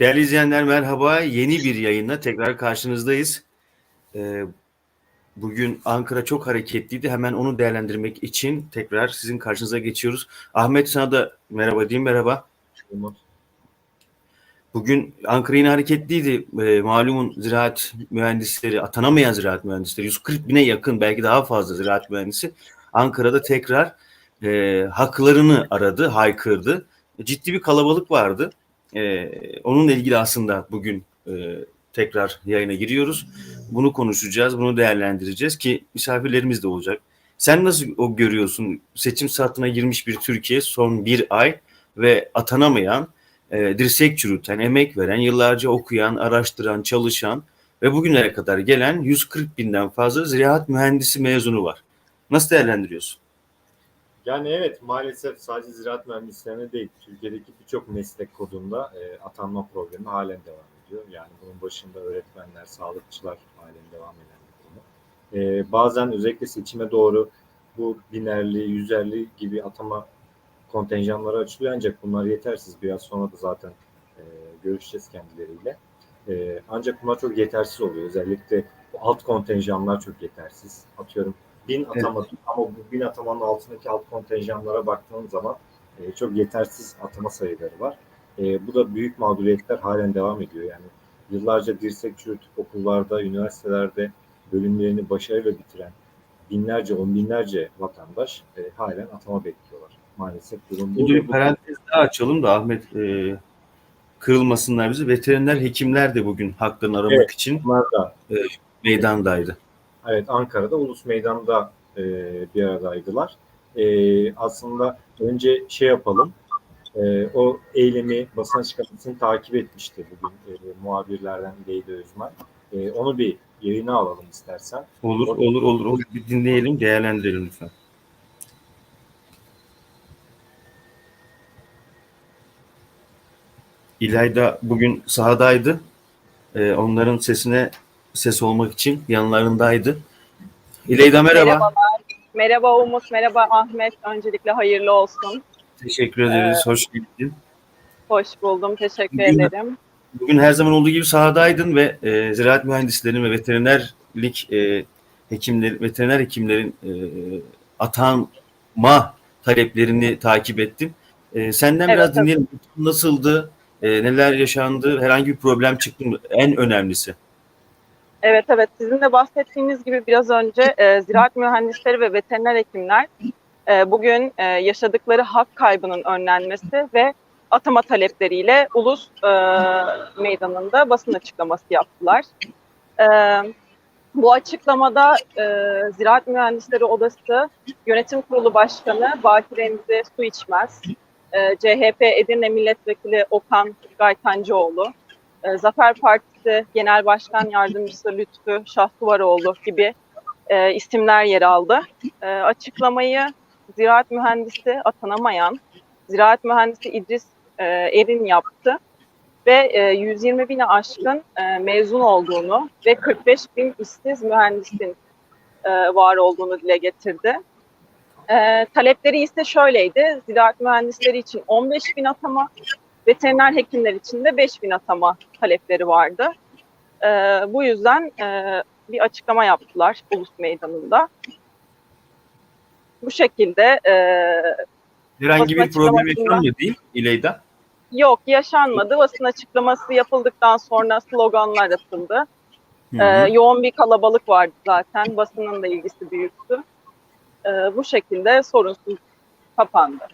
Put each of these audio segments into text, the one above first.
Değerli izleyenler merhaba. Yeni bir yayınla tekrar karşınızdayız. Ee, bugün Ankara çok hareketliydi. Hemen onu değerlendirmek için tekrar sizin karşınıza geçiyoruz. Ahmet sana da merhaba diyeyim. Merhaba. Bugün Ankara yine hareketliydi. Ee, malumun ziraat mühendisleri, atanamayan ziraat mühendisleri, 140 bine yakın belki daha fazla ziraat mühendisi Ankara'da tekrar e, haklarını aradı, haykırdı. Ciddi bir kalabalık vardı. Ee, onunla ilgili aslında bugün e, tekrar yayına giriyoruz. Bunu konuşacağız, bunu değerlendireceğiz ki misafirlerimiz de olacak. Sen nasıl o görüyorsun? Seçim saatine girmiş bir Türkiye son bir ay ve atanamayan, e, dirsek çürüten, emek veren, yıllarca okuyan, araştıran, çalışan ve bugünlere kadar gelen 140 binden fazla ziraat mühendisi mezunu var. Nasıl değerlendiriyorsun? Yani evet maalesef sadece ziraat mühendislerine değil Türkiye'deki birçok meslek kodunda e, atanma problemi halen devam ediyor. Yani bunun başında öğretmenler, sağlıkçılar halen devam eden bir konu. E, bazen özellikle seçime doğru bu binerli, yüzerli gibi atama kontenjanları açılıyor ancak bunlar yetersiz. Biraz sonra da zaten e, görüşeceğiz kendileriyle. E, ancak bunlar çok yetersiz oluyor. Özellikle alt kontenjanlar çok yetersiz. Atıyorum bin atama ama bu bin atamanın altındaki alt kontenjanlara baktığın zaman e, çok yetersiz atama sayıları var. E, bu da büyük mağduriyetler halen devam ediyor. Yani yıllarca dirsek çürütüp okullarda, üniversitelerde bölümlerini başarıyla bitiren binlerce, on binlerce vatandaş e, halen atama bekliyorlar. Maalesef durum bu. Bir parantez daha açalım da Ahmet e, kırılmasınlar bizi. Veteriner hekimler de bugün haklarını aramak Evet. için da meydandaydı. Evet Ankara'da Ulus Meydan'da e, bir aradaydılar. E, aslında önce şey yapalım. E, o eylemi basın açıklamasını takip etmişti bugün e, muhabirlerden Leyla Özmen. E, onu bir yayına alalım istersen. Olur, olur, olur, olur. Bir dinleyelim, değerlendirelim lütfen. İlayda bugün sahadaydı. Ee, onların sesine ses olmak için yanlarındaydı. İlayda merhaba. Merhabalar. Merhaba Umut, merhaba Ahmet. Öncelikle hayırlı olsun. Teşekkür ederiz. Hoş geldin. Hoş buldum, teşekkür Bugün- ederim. Bugün her zaman olduğu gibi sahadaydın ve e, ziraat mühendislerinin ve veterinerlik e, hekimleri, veteriner hekimlerin e, atanma taleplerini takip ettim. E, senden Evet, biraz tabii. dinleyelim. Nasıldı? E, neler yaşandı? Herhangi bir problem çıktı mı? En önemlisi. Evet evet, sizin de bahsettiğiniz gibi biraz önce e, ziraat mühendisleri ve veteriner hekimler e, bugün e, yaşadıkları hak kaybının önlenmesi ve atama talepleriyle Ulus e, Meydanı'nda basın açıklaması yaptılar. E, bu açıklamada e, Ziraat Mühendisleri Odası Yönetim Kurulu Başkanı Bakir Remzi Su İçmez, e, CHP Edirne Milletvekili Okan Gaytancıoğlu, e, Zafer Partisi Genel Başkan Yardımcısı Lütfü Şahsuvaroğlu gibi e, isimler yer aldı. E, açıklamayı ziraat mühendisi atanamayan ziraat mühendisi İdris e, Erin yaptı ve e, 120 bine aşkın e, mezun olduğunu ve 45 bin işsiz mühendisin e, var olduğunu dile getirdi. E, talepleri ise şöyleydi. Ziraat mühendisleri için 15 bin atama, veteriner hekimler için de 5 bin atama talepleri vardı. E, bu yüzden e, bir açıklama yaptılar Ulus Meydanı'nda. Bu şekilde e, Herhangi bir problem yaşanmadı değil İlayda? yok yaşanmadı. Basın açıklaması yapıldıktan sonra sloganlar atıldı. Hı E, hı. yoğun bir kalabalık vardı zaten. Basının da ilgisi büyüktü. E, bu şekilde sorunsuz kapandı.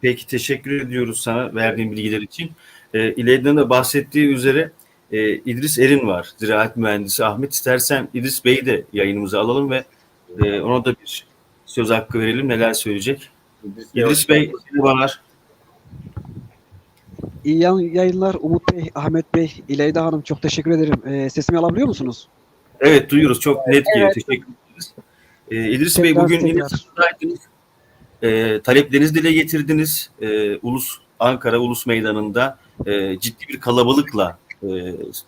Peki teşekkür ediyoruz sana verdiğin bilgiler için. E, İlayda'nın da bahsettiği üzere e, İdris Erin var. Ziraat mühendisi Ahmet. istersen İdris Bey'i de yayınımıza alalım ve e, ona da bir söz hakkı verelim. Neler söyleyecek? İdris İdris Bey, merhabalar. İyi yayınlar Umut Bey, Ahmet Bey, İleyda Hanım çok teşekkür ederim. Ee, sesimi alabiliyor musunuz? Evet duyuyoruz. Çok net geliyor. Evet. Teşekkür ederiz. E, İdris Bey Tekrar, bugün yine tekrar. E, taleplerinizi dile getirdiniz. E, Ulus Ankara Ulus Meydanı'nda e, ciddi bir kalabalıkla e,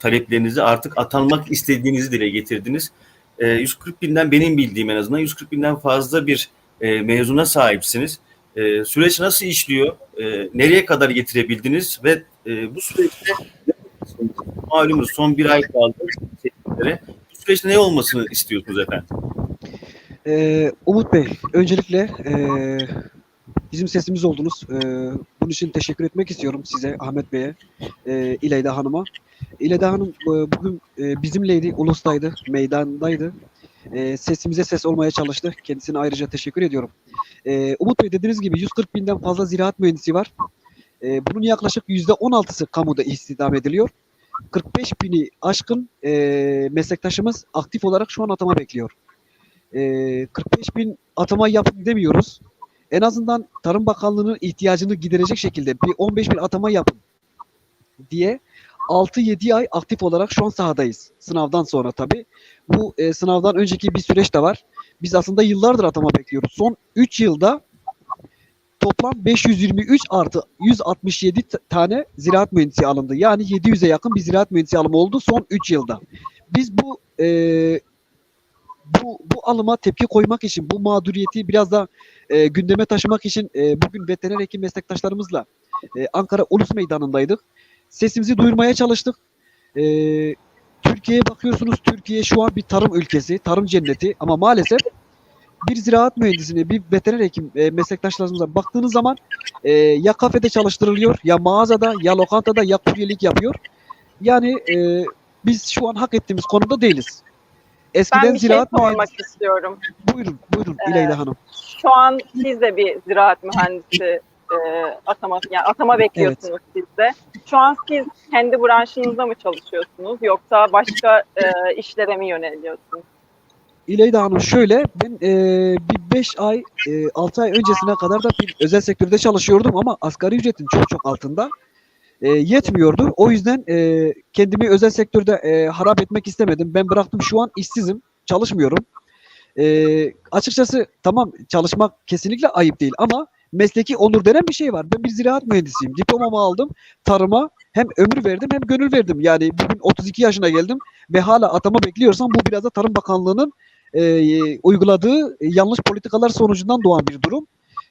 taleplerinizi artık atanmak istediğinizi dile getirdiniz. E, 140 binden benim bildiğim en azından 140 binden fazla bir e, mezuna sahipsiniz. E, süreç nasıl işliyor? E, nereye kadar getirebildiniz ve e, bu süreçte malumunuz son bir ay kaldı. Bu süreçte ne olmasını istiyorsunuz efendim? Ee, Umut Bey, öncelikle e, bizim sesimiz oldunuz. E, bunun için teşekkür etmek istiyorum size, Ahmet Bey'e, e, İleyda Hanım'a. İleyda Hanım e, bugün e, bizimleydi, Ulus'taydı, meydandaydı. E, sesimize ses olmaya çalıştı. Kendisine ayrıca teşekkür ediyorum. E, Umut Bey dediğiniz gibi 140 binden fazla ziraat mühendisi var. E, bunun yaklaşık %16'sı kamuda istihdam ediliyor. 45 bini aşkın e, meslektaşımız aktif olarak şu an atama bekliyor. E, 45 bin atama yapın demiyoruz. En azından Tarım Bakanlığı'nın ihtiyacını giderecek şekilde bir 15 bin atama yapın diye 6-7 ay aktif olarak şu an sahadayız. Sınavdan sonra tabii. Bu e, sınavdan önceki bir süreç de var. Biz aslında yıllardır atama bekliyoruz. Son 3 yılda toplam 523 artı 167 t- tane ziraat mühendisi alındı. Yani 700'e yakın bir ziraat mühendisi alımı oldu son 3 yılda. Biz bu e, bu bu alıma tepki koymak için, bu mağduriyeti biraz da e, gündeme taşımak için e, bugün veteriner hekim meslektaşlarımızla e, Ankara Ulus Meydanı'ndaydık. Sesimizi duyurmaya çalıştık. E, Türkiye'ye bakıyorsunuz, Türkiye şu an bir tarım ülkesi, tarım cenneti ama maalesef bir ziraat mühendisine, bir veteriner hekim e, meslektaşlarımıza baktığınız zaman e, ya kafede çalıştırılıyor, ya mağazada, ya lokantada, ya kuryelik yapıyor. Yani e, biz şu an hak ettiğimiz konumda değiliz. Eskiden Ben bir şey ziraat sormak mühendisi... istiyorum. Buyurun, buyurun Ee, İleyla Hanım. Şu an siz de bir ziraat mühendisi e, atama yani atama bekliyorsunuz siz de. Şu an siz kendi branşınızda mı çalışıyorsunuz yoksa başka e, işlere mi yöneliyorsunuz? İleyda Hanım şöyle, ben e, bir 5 ay, 6 ay öncesine kadar da bir özel sektörde çalışıyordum ama asgari ücretin çok çok altında. E, yetmiyordu. O yüzden e, kendimi özel sektörde e, harap etmek istemedim. Ben bıraktım şu an işsizim, çalışmıyorum. E, açıkçası tamam çalışmak kesinlikle ayıp değil ama mesleki onur denen bir şey var. Ben bir ziraat mühendisiyim. Diplomamı aldım. Tarıma hem ömür verdim hem gönül verdim. Yani bugün 32 yaşına geldim ve hala atama bekliyorsam bu biraz da Tarım Bakanlığı'nın e, uyguladığı yanlış politikalar sonucundan doğan bir durum.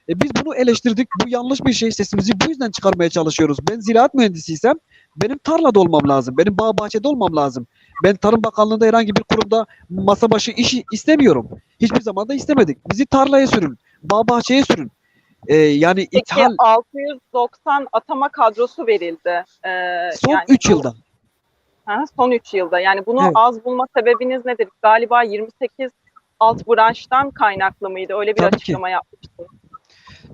E, biz bunu eleştirdik. Bu yanlış bir şey. Sesimizi bu yüzden çıkarmaya çalışıyoruz. Ben ziraat mühendisiysem benim tarlada olmam lazım. Benim bağ bahçede olmam lazım. Ben Tarım Bakanlığı'nda herhangi bir kurumda masa başı işi istemiyorum. Hiçbir zaman da istemedik. Bizi tarlaya sürün. Bağ bahçeye sürün. E, yani Peki ithal 690 atama kadrosu verildi. E, son yani 3 bu- yılda. Ha, son 3 yılda. Yani bunu Evet. az bulma sebebiniz nedir? Galiba 28 alt branştan kaynaklı mıydı? Öyle bir Tabii ki. açıklama yapmıştınız.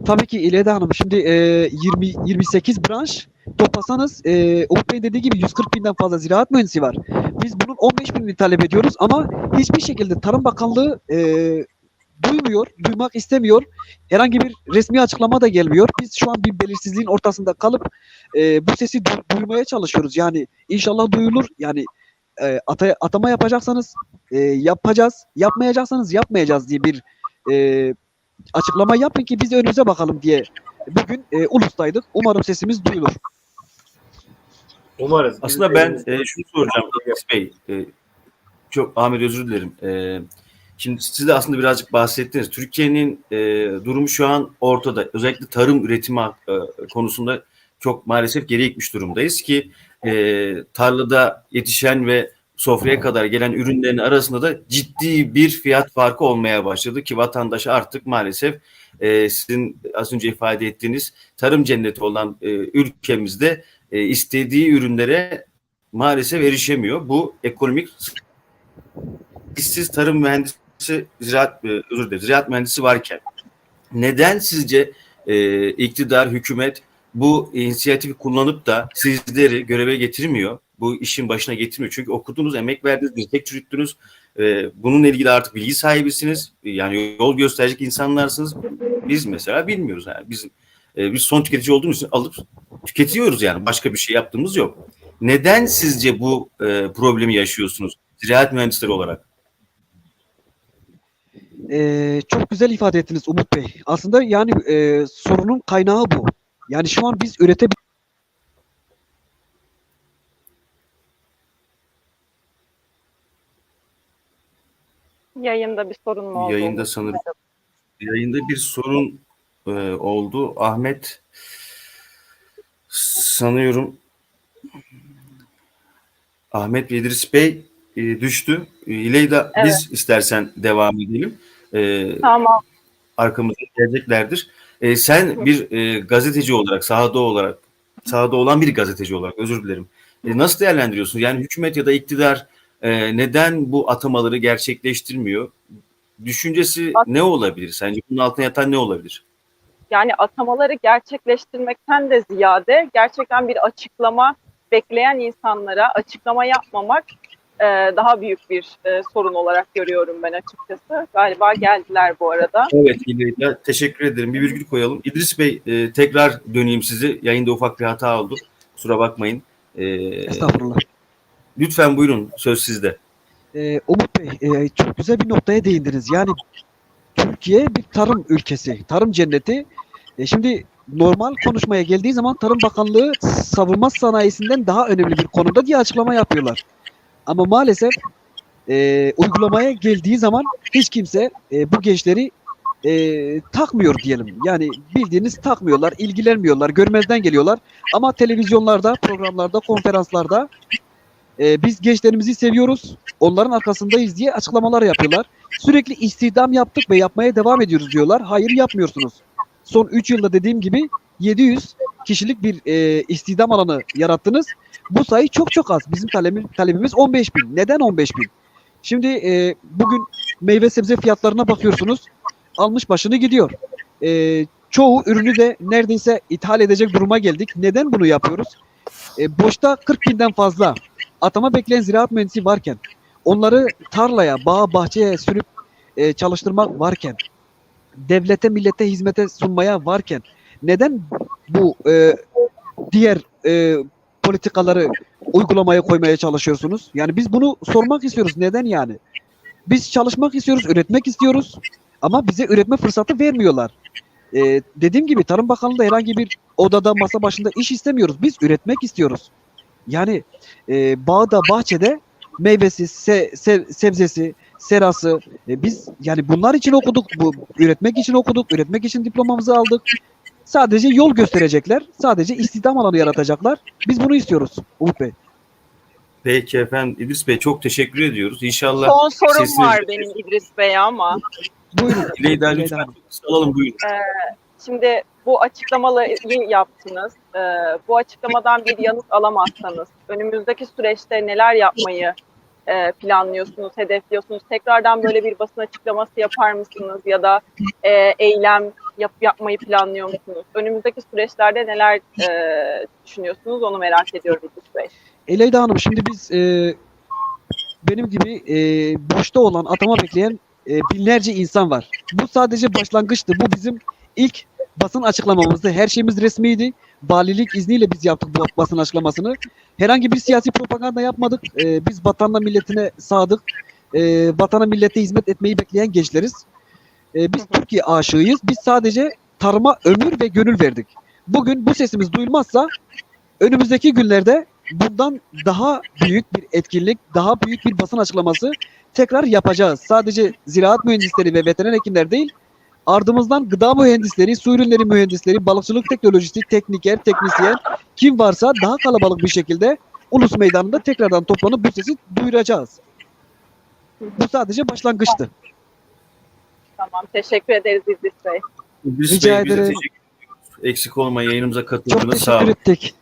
Tabii ki İleda Hanım. Şimdi e, 20 28 branş toplasanız e, Umut Bey dediği gibi 140 binden fazla ziraat mühendisi var. Biz bunun 15 binini talep ediyoruz ama hiçbir şekilde Tarım Bakanlığı e, duymuyor, duymak istemiyor. Herhangi bir resmi açıklama da gelmiyor. Biz şu an bir belirsizliğin ortasında kalıp e, bu sesi du- duymaya çalışıyoruz. Yani inşallah duyulur. Yani e, ata- atama yapacaksanız e, yapacağız, yapmayacaksanız yapmayacağız diye bir e, açıklama yapın ki biz de önümüze bakalım diye bugün e, Ulus'taydık. Umarım sesimiz duyulur. Umarız. Aslında ben e, şunu soracağım İdris Bey. E, çok Ahmet özür dilerim. E, şimdi siz de aslında birazcık bahsettiniz. Türkiye'nin e, durumu şu an ortada. Özellikle tarım üretimi e, konusunda çok maalesef geri gitmiş durumdayız ki e, tarlada yetişen ve sofraya kadar gelen ürünlerin arasında da ciddi bir fiyat farkı olmaya başladı ki vatandaş artık maalesef e, sizin az önce ifade ettiğiniz tarım cenneti olan e, ülkemizde e, istediği ürünlere maalesef erişemiyor. Bu ekonomik işsiz tarım mühendisi, ziraat, e, özür dilerim, ziraat mühendisi varken neden sizce e, iktidar, hükümet bu inisiyatifi kullanıp da sizleri göreve getirmiyor? Bu işin başına getirmiyor. Çünkü okudunuz, emek verdiniz, bir tek çürüttünüz. E, bununla ilgili artık bilgi sahibisiniz. Yani yol gösterecek insanlarsınız. Biz mesela bilmiyoruz. Yani biz e, biz son tüketici olduğumuz için alıp tüketiyoruz yani. Başka bir şey yaptığımız yok. Neden sizce bu e, problemi yaşıyorsunuz? Ziraat mühendisleri olarak. E, çok güzel ifade ettiniz Umut Bey. Aslında yani e, sorunun kaynağı bu. Yani şu an biz ürete Yayında bir sorun mu oldu? Yayında sanırım yayında bir sorun e, oldu. Ahmet sanıyorum Ahmet ve İdris Bey e, düştü. E, İleyda Evet. biz istersen devam edelim. E, Tamam. arkamızda geleceklerdir. E, sen bir e, gazeteci olarak, sahada olarak, sahada olan bir gazeteci olarak özür dilerim. E, nasıl değerlendiriyorsun? Yani hükümet ya da iktidar e, neden bu atamaları gerçekleştirmiyor? Düşüncesi At- ne olabilir? Sence bunun altına yatan ne olabilir? Yani atamaları gerçekleştirmekten de ziyade gerçekten bir açıklama bekleyen insanlara açıklama yapmamak e, daha büyük bir e, sorun olarak görüyorum ben açıkçası. Galiba geldiler bu arada. Evet İleyda teşekkür ederim. Bir virgül koyalım. İdris Bey e, tekrar döneyim sizi. Yayında ufak bir hata oldu. Kusura bakmayın. E, Estağfurullah. Lütfen buyurun söz sizde. Ee, Umut Bey e, çok güzel bir noktaya değindiniz. Yani Türkiye bir tarım ülkesi, tarım cenneti. E, şimdi normal konuşmaya geldiği zaman Tarım Bakanlığı savunma sanayisinden daha önemli bir konuda diye açıklama yapıyorlar. Ama maalesef e, uygulamaya geldiği zaman hiç kimse e, bu gençleri e, takmıyor diyelim. Yani bildiğiniz takmıyorlar, ilgilenmiyorlar, görmezden geliyorlar. Ama televizyonlarda, programlarda, konferanslarda e, biz gençlerimizi seviyoruz, onların arkasındayız diye açıklamalar yapıyorlar. Sürekli istihdam yaptık ve yapmaya devam ediyoruz diyorlar. Hayır yapmıyorsunuz. Son 3 yılda dediğim gibi 700 kişilik bir e, istihdam alanı yarattınız. Bu sayı çok çok az. Bizim talebimiz, talebimiz 15 bin. Neden 15 bin? Şimdi e, bugün meyve sebze fiyatlarına bakıyorsunuz. Almış başını gidiyor. E, çoğu ürünü de neredeyse ithal edecek duruma geldik. Neden bunu yapıyoruz? E, boşta 40 binden fazla atama bekleyen ziraat mühendisi varken, onları tarlaya, bağa, bahçeye sürüp e, çalıştırmak varken, devlete, millete hizmete sunmaya varken neden bu e, diğer e, politikaları uygulamaya koymaya çalışıyorsunuz? Yani biz bunu sormak istiyoruz. Neden yani? Biz çalışmak istiyoruz, üretmek istiyoruz ama bize üretme fırsatı vermiyorlar. E, dediğim gibi Tarım Bakanlığı'nda herhangi bir odada, masa başında iş istemiyoruz. Biz üretmek istiyoruz. Yani e, bağda, bahçede meyvesi, se- se- sebzesi, serası. E, biz yani bunlar için okuduk, bu üretmek için okuduk, üretmek için diplomamızı aldık. Sadece yol gösterecekler, sadece istihdam alanı yaratacaklar. Biz bunu istiyoruz Umut Bey. Peki efendim İdris Bey çok teşekkür ediyoruz. İnşallah Son sorum sesiniz- var benim İdris Bey'e ama. Buyurun. İleyda lütfen alalım buyurun. Şimdi bu açıklamaları yaptınız. Ee, bu açıklamadan bir yanıt alamazsanız önümüzdeki süreçte neler yapmayı e, planlıyorsunuz, hedefliyorsunuz? Tekrardan böyle bir basın açıklaması yapar mısınız ya da e, eylem yap, yapmayı planlıyor musunuz? Önümüzdeki süreçlerde neler e, düşünüyorsunuz onu merak ediyorum İdris Bey. Eleyda Hanım şimdi biz e, benim gibi e, boşta olan atama bekleyen e, binlerce insan var. Bu sadece başlangıçtı. Bu bizim ilk basın açıklamamızdı. Her şeyimiz resmiydi. Valilik izniyle biz yaptık bu basın açıklamasını. Herhangi bir siyasi propaganda yapmadık. E, biz vatanla milletine sadık. E, vatana millete hizmet etmeyi bekleyen gençleriz. E, biz Türkiye aşığıyız. Biz sadece tarıma ömür ve gönül verdik. Bugün bu sesimiz duyulmazsa önümüzdeki günlerde bundan daha büyük bir etkinlik, daha büyük bir basın açıklaması tekrar yapacağız. Sadece ziraat mühendisleri ve veteriner hekimler değil, ardımızdan gıda mühendisleri, su ürünleri mühendisleri, balıkçılık teknolojisi, tekniker, teknisyen kim varsa daha kalabalık bir şekilde ulus meydanında tekrardan toplanıp bu sesi duyuracağız. Bu sadece başlangıçtı. Tamam, teşekkür ederiz İdris Bey. İdris Rica Bey, ederim. teşekkür. Eksik olmayın yayınımıza Çok katıldınız. Sağ teşekkür olun. ettik.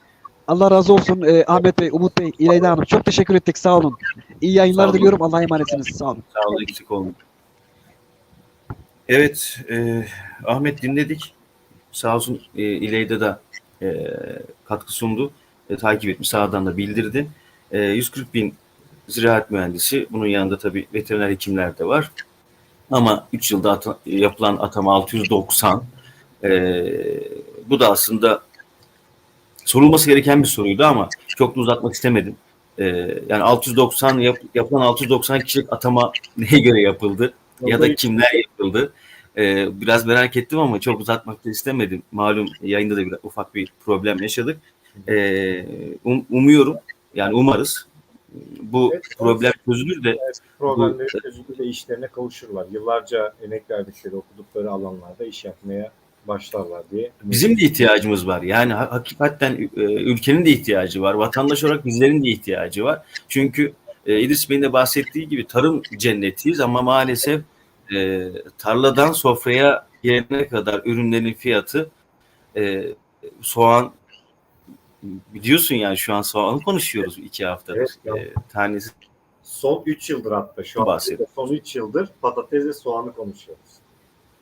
Allah razı olsun Ee, Ahmet Bey, Umut Bey, İlayda Hanım. Çok teşekkür ettik. Sağ olun. İyi yayınlar Sağ olun. diliyorum. Allah'a emanetsiniz. Sağ olun. Sağ olun eksik olmayın. Evet e, Ahmet dinledik. Sağ olsun e, İleyda da e, katkı sundu. E, takip etmiş sağdan da bildirdi. E, 140 bin ziraat mühendisi. Bunun yanında tabii veteriner hekimler de var. Ama 3 yılda ata- yapılan atama 690. E, bu da aslında sorulması gereken bir soruydu ama çok da uzatmak istemedim. E, yani 690 yap, yapılan 690 kişilik atama neye göre yapıldı? Ya da kimler yapıldı? Ee, biraz merak ettim ama çok uzatmak da istemedim. Malum yayında da bir ufak bir problem yaşadık. Ee, um- umuyorum, yani umarız bu Evet, problem çözülür de Evet, problemleri çözüldü ve işlerine kavuşurlar. Yıllarca emek verdikleri, okudukları alanlarda iş yapmaya başlarlar diye. Bizim de ihtiyacımız var. Yani ha- hakikaten e, ülkenin de ihtiyacı var. Vatandaş olarak bizlerin de ihtiyacı var. Çünkü e, İdris Bey'in de bahsettiği gibi tarım cennetiyiz ama maalesef e, tarladan sofraya gelene kadar ürünlerin fiyatı e, soğan biliyorsun yani şu an soğanı konuşuyoruz iki haftadır. Evet. E, tanesi Son 3 yıldır hatta şu an son 3 yıldır patates ve soğanı konuşuyoruz.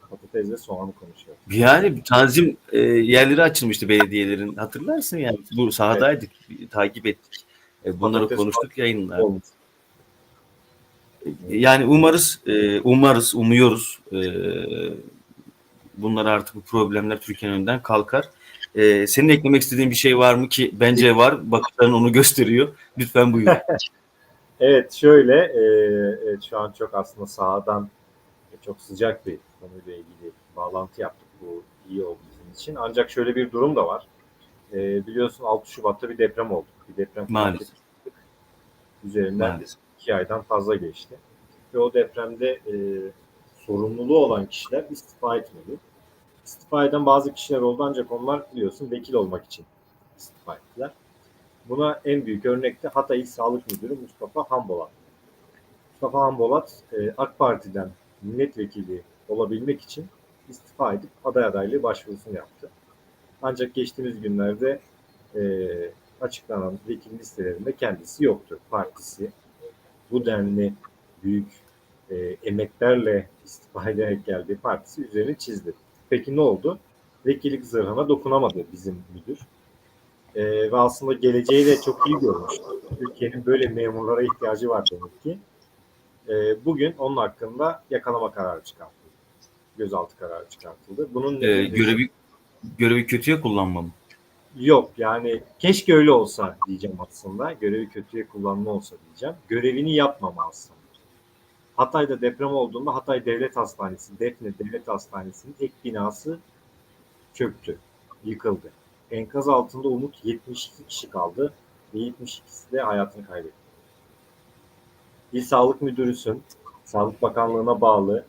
Patates ve soğanı konuşuyoruz. Yani tanzim e, yerleri açılmıştı belediyelerin. Hatırlarsın yani bu sahadaydık, takip ettik. E, bunları Patates konuştuk yayınlarda. Olmuş. Yani umarız, e, umarız, umuyoruz. E, bunlar artık bu problemler Türkiye'nin önünden kalkar. E, senin eklemek istediğin bir şey var mı ki bence var. Bakışların onu gösteriyor. Lütfen buyur. Evet şöyle e, evet, şu an çok aslında sahadan e, çok sıcak bir konuyla ilgili bağlantı yaptık. Bu iyi oldu bizim için. Ancak şöyle bir durum da var. E, biliyorsun 6 Şubat'ta bir deprem oldu. Bir deprem Maalesef. Üzerinden Maalesef. iki aydan fazla geçti. Ve o depremde e, sorumluluğu olan kişiler istifa etmedi. İstifa eden bazı kişiler oldu ancak onlar biliyorsun vekil olmak için istifa ettiler. Buna en büyük örnek de Hatay İl Sağlık Müdürü Mustafa Hambolat. Mustafa Hambolat e, AK Parti'den milletvekili olabilmek için istifa edip aday adaylığı başvurusunu yaptı. Ancak geçtiğimiz günlerde e, açıklanan vekil listelerinde kendisi yoktu. Partisi bu denli büyük e, emeklerle istifa ederek geldiği partisi üzerine çizdi. Peki ne oldu? Vekillik zırhına dokunamadı bizim müdür. E, ve aslında geleceği de çok iyi görmüş. Türkiye'nin böyle memurlara ihtiyacı var demek ki. E, bugün onun hakkında yakalama kararı çıkartıldı. Gözaltı kararı çıkartıldı. Bunun E, görevi görevi kötüye kullanmam. Yok yani keşke öyle olsa diyeceğim aslında. Görevi kötüye kullanma olsa diyeceğim. Görevini yapmama aslında. Hatay'da deprem olduğunda Hatay Devlet Hastanesi, Defne Devlet Hastanesi'nin ek binası çöktü, yıkıldı. Enkaz altında Umut 72 kişi kaldı ve 72'si de hayatını kaybetti. Bir sağlık müdürüsün, Sağlık Bakanlığı'na bağlı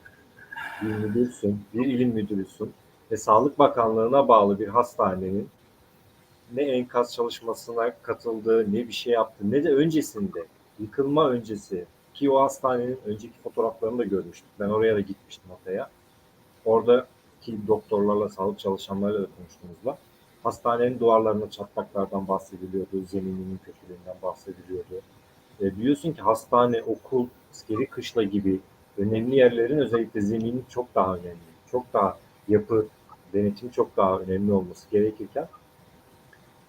bir müdürsün, bir ilim müdürüsün ve Sağlık Bakanlığı'na bağlı bir hastanenin ne enkaz çalışmasına katıldı, ne bir şey yaptı, ne de öncesinde, yıkılma öncesi ki o hastanenin önceki fotoğraflarını da görmüştük. Ben oraya da gitmiştim Hatay'a. Oradaki doktorlarla, sağlık çalışanlarıyla da konuştuğumuzda hastanenin duvarlarında çatlaklardan bahsediliyordu, zemininin kötülüğünden bahsediliyordu. E, biliyorsun ki hastane, okul, askeri kışla gibi önemli yerlerin özellikle zemini çok daha önemli. Çok daha yapı, denetimi çok daha önemli olması gerekirken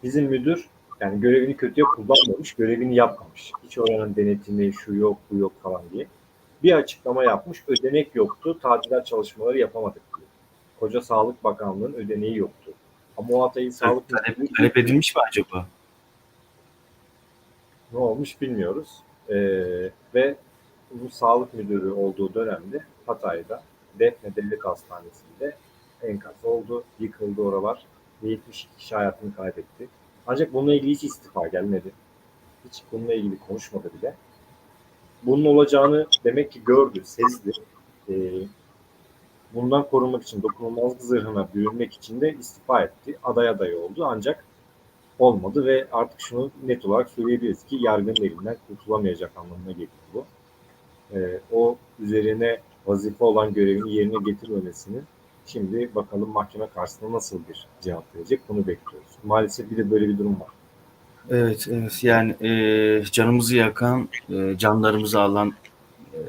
bizim müdür yani görevini kötüye kullanmamış, görevini yapmamış. Hiç oranın denetimi, şu yok, bu yok falan diye. Bir açıklama yapmış, ödenek yoktu, tadilat çalışmaları yapamadık diyor. Koca Sağlık Bakanlığı'nın ödeneği yoktu. Ama o Hatay'ın Sağlık Talep, talep edilmiş mi acaba? ne olmuş bilmiyoruz. Ee, ve bu sağlık müdürü olduğu dönemde Hatay'da Defne Devlet Hastanesi'nde enkaz oldu, yıkıldı oralar ve 72 kişi hayatını kaybetti. Ancak bununla ilgili hiç istifa gelmedi. Hiç bununla ilgili konuşmadı bile. Bunun olacağını demek ki gördü, sezdi. Ee, bundan korunmak için dokunulmazlık zırhına bürünmek için de istifa etti. Aday adayı oldu ancak olmadı ve artık şunu net olarak söyleyebiliriz ki yargının elinden kurtulamayacak anlamına geliyor bu. Ee, o üzerine vazife olan görevini yerine getirmemesini şimdi bakalım mahkeme karşısında nasıl bir cevap verecek bunu bekliyoruz. Maalesef bir de böyle bir durum var. Evet, evet. Yani e, canımızı yakan, e, canlarımızı alan e,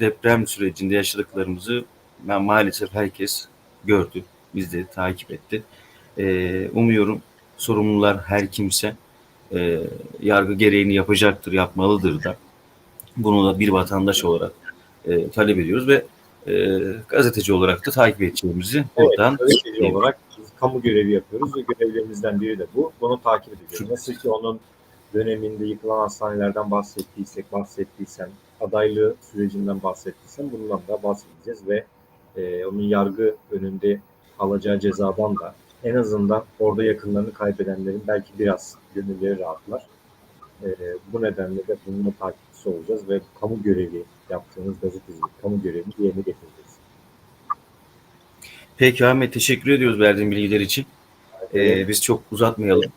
deprem sürecinde yaşadıklarımızı ben maalesef herkes gördü. De takip etti. E, umuyorum sorumlular her kimse e, yargı gereğini yapacaktır, yapmalıdır da. Bunu da bir vatandaş olarak e, talep ediyoruz ve e, gazeteci olarak da takip edeceğimizi buradan Gazeteci Evet. olarak biz kamu görevi yapıyoruz ve görevlerimizden biri de bu. Bunu takip ediyoruz. Nasıl ki onun döneminde yıkılan hastanelerden bahsettiysek, bahsettiysem, adaylığı sürecinden bahsettiysem bundan da bahsedeceğiz ve e, onun yargı önünde alacağı cezadan da en azından orada yakınlarını kaybedenlerin belki biraz gönülleri rahatlar. E, bu nedenle de bununla takipçisi olacağız ve kamu görevi yaptığımız gazetecilik, kamu görevini yerine getireceğiz. Peki Ahmet teşekkür ediyoruz verdiğin bilgiler için. Ee, biz çok uzatmayalım.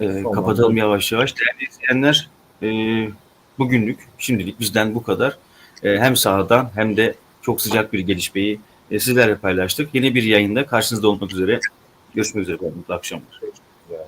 Ee, kapatalım yavaş yavaş. Değerli izleyenler e, bugünlük şimdilik bizden bu kadar. E, hem sahadan hem de çok sıcak bir gelişmeyi e, sizlerle paylaştık. Yeni bir yayında karşınızda olmak üzere. Görüşmek üzere. Mutlu akşamlar. Yani.